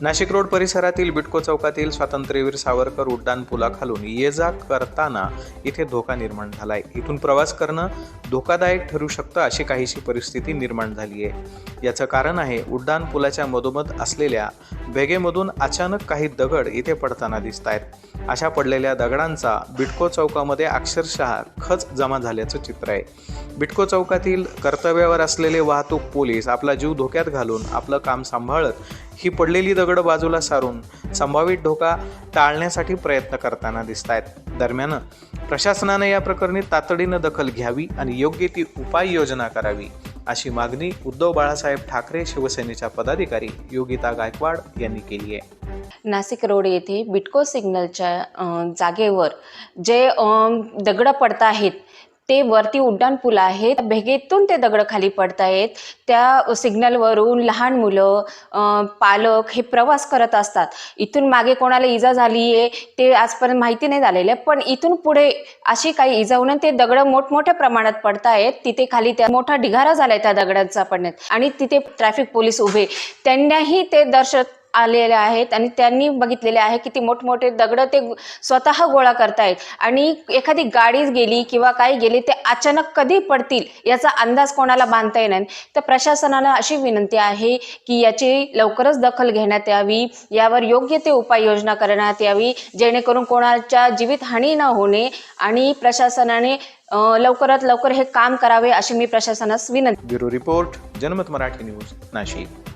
Nashik road परिसरातील बिटको चौकातील स्वातंत्र्यवीर सावरकर उड्डाण पुलाखालून ये जा करताना इथे धोका निर्माण झालाय. इथून प्रवास करणं धोकादायक ठरू शकतं अशी काहीशी परिस्थिती निर्माण झाली आहे याचं कारण आहे उड्डाण पुलाच्या मधोमध असलेल्या भेगेमधून अचानक काही दगड इथे पडताना दिसत आहेत अशा पडलेल्या दगडांचा बिटको चौकामध्ये अक्षरशः खच जमा झाल्याचं चित्र आहे. बिटको चौकातील कर्तव्यावर असलेले वाहतूक पोलीस आपला जीव धोक्यात घालून आपलं काम सांभाळत ही पडलेली दगड बाजूला सारून संभावित धोका टाळण्यासाठी प्रयत्न करताना दिसत आहेत दरम्यान प्रशासनानं या प्रकरणी तातडीनं दखल घ्यावी आणि योग्य ती उपाययोजना करावी अशी मागणी उद्धव बाळासाहेब ठाकरे शिवसेनेच्या पदाधिकारी योगिता गायकवाड यांनी केली आहे. नाशिक रोड येथे बिटको सिग्नलच्या जागेवर जे दगडं पडत आहेत ते वरती उड्डाण पूल आहे. भेगेतून ते दगडं खाली पडत आहेत. त्या सिग्नलवरून लहान मुलं पालक हे प्रवास करत असतात. इथून मागे कोणाला इजा झाली आहे ते आजपर्यंत माहिती नाही झालेलं आहे. पण इथून पुढे अशी काही इजा होऊन ते दगडं मोठमोठ्या प्रमाणात पडत आहेत. तिथे खाली त्या मोठा ढिगारा झालाय त्या दगडांचा पडण्यात आणि तिथे ट्रॅफिक पोलीस उभे. त्यांनाही ते दर्शक आलेले आहेत आणि त्यांनी बघितलेले आहे की ती मोठमोठे दगड ते स्वतः गोळा करतायत. आणि एखादी गाडी गेली किंवा काही गेली ते अचानक कधी पडतील याचा अंदाज कोणाला बांधता येणार तर प्रशासनाला अशी विनंती आहे की याची लवकरच दखल घेण्यात यावी. यावर योग्य ते उपाययोजना करण्यात यावी जेणेकरून कोणाच्या जीवितहानी न होणे आणि प्रशासनाने लवकरात लवकर हे काम करावे अशी मी प्रशासनास विनंती. ब्युरो रिपोर्ट जनमत मराठी न्यूज नाशिक.